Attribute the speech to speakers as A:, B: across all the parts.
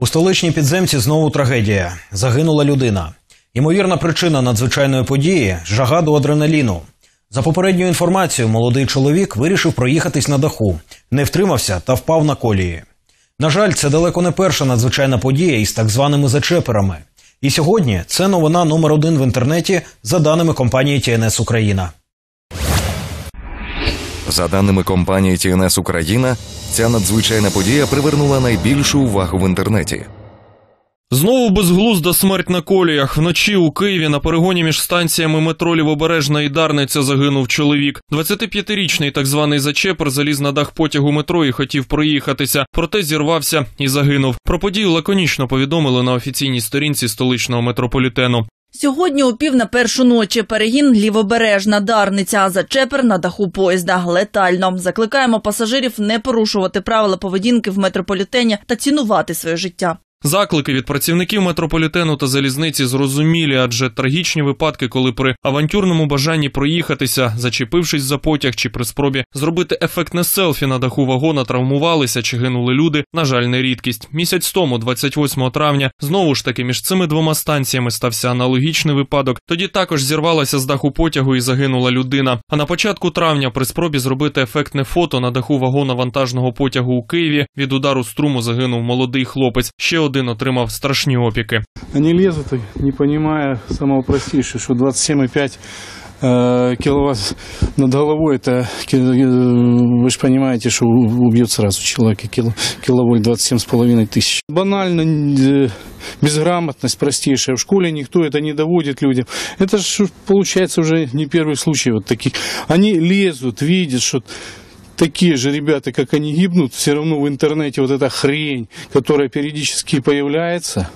A: У столичній підземці знову трагедія. Загинула людина. Ймовірна причина надзвичайної події жага до адреналіну. За попередньою інформацією, молодий чоловік вирішив проїхатись на даху, не втримався та впав на колії. На жаль, це далеко не перша надзвичайна подія із так званими зачеперами. І сьогодні це новина номер один в інтернеті за даними компанії ТНС Україна.
B: За даними компанії TNS Україна, ця надзвичайна подія привернула найбільшу увагу в інтернеті.
C: Знову безглузда смерть на коліях. Вночі у Києві на перегоні між станціями метро Лівобережна і Дарниця загинув чоловік. 25-річний так званий зачепер заліз на дах потягу метро і хотів проїхатися, проте зірвався і загинув. Про подію лаконічно повідомили на офіційній сторінці столичного метрополітену.
D: Сьогодні у пів на першу ночі перегін лівобережна Дарниця, зачепер на даху поїзда летально. Закликаємо пасажирів не порушувати правила поведінки в метрополітені та цінувати своє життя.
C: Заклики від працівників метрополітену та залізниці зрозумілі, адже трагічні випадки, коли при авантюрному бажанні проїхатися, зачепившись за потяг чи при спробі зробити ефектне селфі на даху вагона, травмувалися чи гинули люди, на жаль, не рідкість. Місяць тому, 28 травня, знову ж таки між цими двома станціями стався аналогічний випадок. Тоді також зірвалася з даху потягу і загинула людина. А на початку травня, при спробі зробити ефектне фото на даху вагона вантажного потягу у Києві, від удару струму загинув молодий хлопець. Ще один отримав страшні опіки.
E: Они лезут, не понимая самого простейшего, что 27,5 э, киловатт над головой, это, э, вы же понимаете, что убьет сразу человека кило, киловольт 27,5 тысяч. Банально, э, безграмотность простейшая. В школе никто это не доводит людям. Это же получается уже не первый случай вот таких. Они лезут, видят, что такие же ребята, как они гибнут, все равно в интернете вот эта хрень, которая периодически появляется,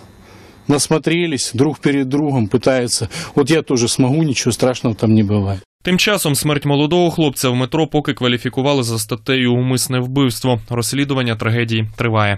E: насмотрелись друг перед другом, пытаются, вот я тоже смогу, ничего страшного там не бывает.
C: Тим часом смерть молодого хлопця в метро поки кваліфікували за статтею умисне вбивство. Розслідування трагедії триває.